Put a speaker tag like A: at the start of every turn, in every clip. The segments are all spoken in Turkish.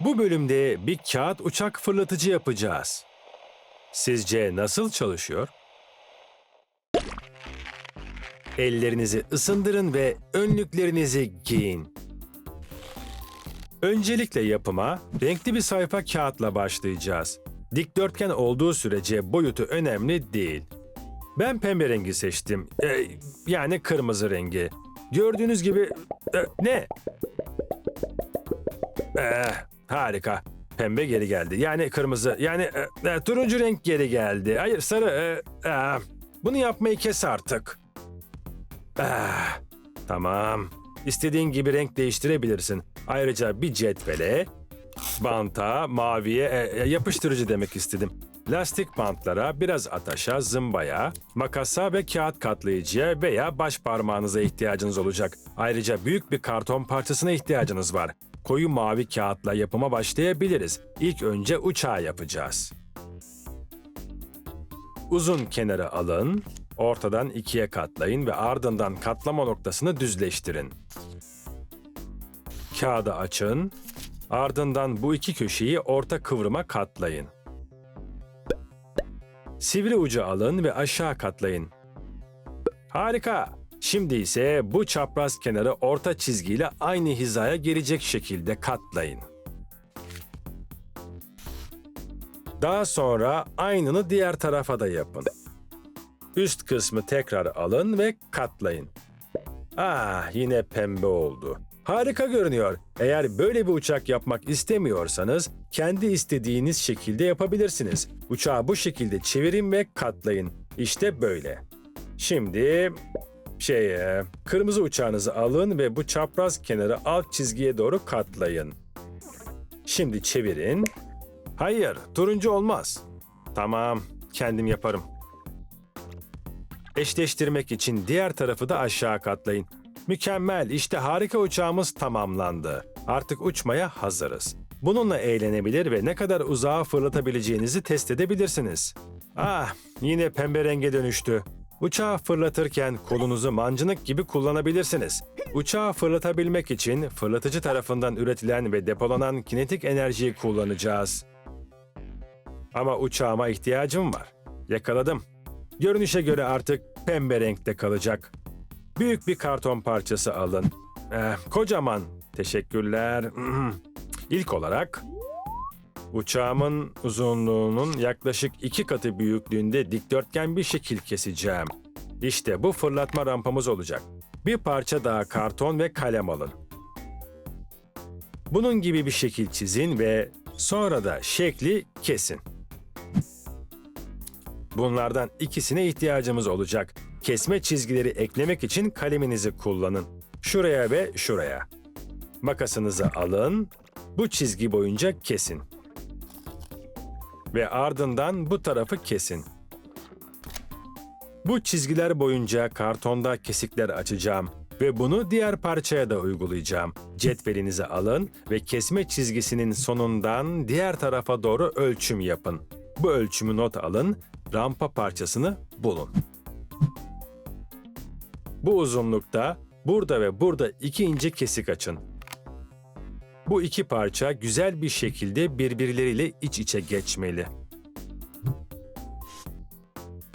A: Bu bölümde bir kağıt uçak fırlatıcı yapacağız. Sizce nasıl çalışıyor? Ellerinizi ısındırın ve önlüklerinizi giyin. Öncelikle yapıma renkli bir sayfa kağıtla başlayacağız. Dikdörtgen olduğu sürece boyutu önemli değil. Ben pembe rengi seçtim. Ee, yani kırmızı rengi. Gördüğünüz gibi... Ee, ne? Ee, harika. Pembe geri geldi. Yani kırmızı. Yani e, e, turuncu renk geri geldi. Hayır sarı. e, e, bunu yapmayı kes artık. Ah, tamam. İstediğin gibi renk değiştirebilirsin. Ayrıca bir cetvele, banta, maviye e, e, yapıştırıcı demek istedim. Lastik bantlara, biraz ataşa, zımbaya, makasa ve kağıt katlayıcıya veya baş parmağınıza ihtiyacınız olacak. Ayrıca büyük bir karton parçasına ihtiyacınız var. Koyu mavi kağıtla yapıma başlayabiliriz. İlk önce uçağı yapacağız. Uzun kenarı alın, ortadan ikiye katlayın ve ardından katlama noktasını düzleştirin. Kağıdı açın, ardından bu iki köşeyi orta kıvrıma katlayın. Sivri ucu alın ve aşağı katlayın. Harika! Şimdi ise bu çapraz kenarı orta çizgiyle aynı hizaya gelecek şekilde katlayın. Daha sonra aynını diğer tarafa da yapın. Üst kısmı tekrar alın ve katlayın. Ah yine pembe oldu. Harika görünüyor. Eğer böyle bir uçak yapmak istemiyorsanız kendi istediğiniz şekilde yapabilirsiniz. Uçağı bu şekilde çevirin ve katlayın. İşte böyle. Şimdi şey kırmızı uçağınızı alın ve bu çapraz kenarı alt çizgiye doğru katlayın. Şimdi çevirin. Hayır, turuncu olmaz. Tamam, kendim yaparım. Eşleştirmek için diğer tarafı da aşağı katlayın. Mükemmel, işte harika uçağımız tamamlandı. Artık uçmaya hazırız. Bununla eğlenebilir ve ne kadar uzağa fırlatabileceğinizi test edebilirsiniz. Ah, yine pembe renge dönüştü. Uçağı fırlatırken kolunuzu mancınık gibi kullanabilirsiniz. Uçağı fırlatabilmek için fırlatıcı tarafından üretilen ve depolanan kinetik enerjiyi kullanacağız. Ama uçağıma ihtiyacım var. Yakaladım. Görünüşe göre artık pembe renkte kalacak. Büyük bir karton parçası alın. Eh, kocaman. Teşekkürler. İlk olarak uçağımın uzunluğunun yaklaşık iki katı büyüklüğünde dikdörtgen bir şekil keseceğim. İşte bu fırlatma rampamız olacak. Bir parça daha karton ve kalem alın. Bunun gibi bir şekil çizin ve sonra da şekli kesin. Bunlardan ikisine ihtiyacımız olacak. Kesme çizgileri eklemek için kaleminizi kullanın. Şuraya ve şuraya. Makasınızı alın, bu çizgi boyunca kesin. Ve ardından bu tarafı kesin. Bu çizgiler boyunca kartonda kesikler açacağım ve bunu diğer parçaya da uygulayacağım. Cetvelinizi alın ve kesme çizgisinin sonundan diğer tarafa doğru ölçüm yapın. Bu ölçümü not alın, rampa parçasını bulun. Bu uzunlukta burada ve burada iki ince kesik açın. Bu iki parça güzel bir şekilde birbirleriyle iç içe geçmeli.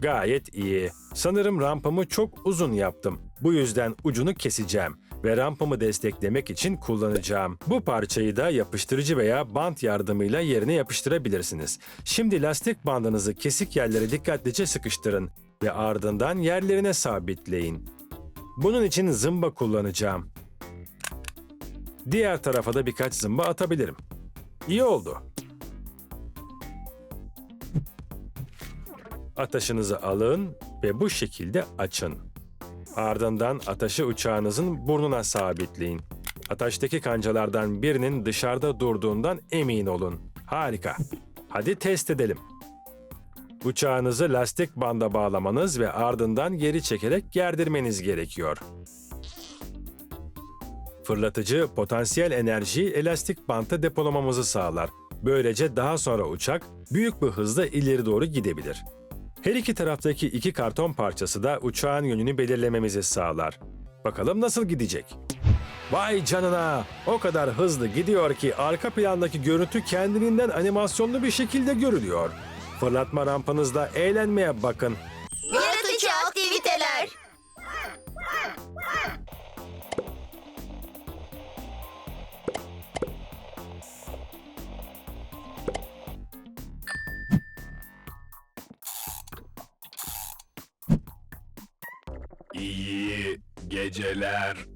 A: Gayet iyi. Sanırım rampamı çok uzun yaptım. Bu yüzden ucunu keseceğim ve rampamı desteklemek için kullanacağım. Bu parçayı da yapıştırıcı veya bant yardımıyla yerine yapıştırabilirsiniz. Şimdi lastik bandınızı kesik yerlere dikkatlice sıkıştırın ve ardından yerlerine sabitleyin. Bunun için zımba kullanacağım. Diğer tarafa da birkaç zımba atabilirim. İyi oldu. Ataşınızı alın ve bu şekilde açın. Ardından ataşı uçağınızın burnuna sabitleyin. Ataştaki kancalardan birinin dışarıda durduğundan emin olun. Harika. Hadi test edelim. Uçağınızı lastik banda bağlamanız ve ardından geri çekerek gerdirmeniz gerekiyor. Fırlatıcı potansiyel enerjiyi elastik bantta depolamamızı sağlar. Böylece daha sonra uçak büyük bir hızla ileri doğru gidebilir. Her iki taraftaki iki karton parçası da uçağın yönünü belirlememizi sağlar. Bakalım nasıl gidecek? Vay canına! O kadar hızlı gidiyor ki arka plandaki görüntü kendiliğinden animasyonlu bir şekilde görülüyor. Fırlatma rampanızda eğlenmeye bakın.
B: İyi geceler.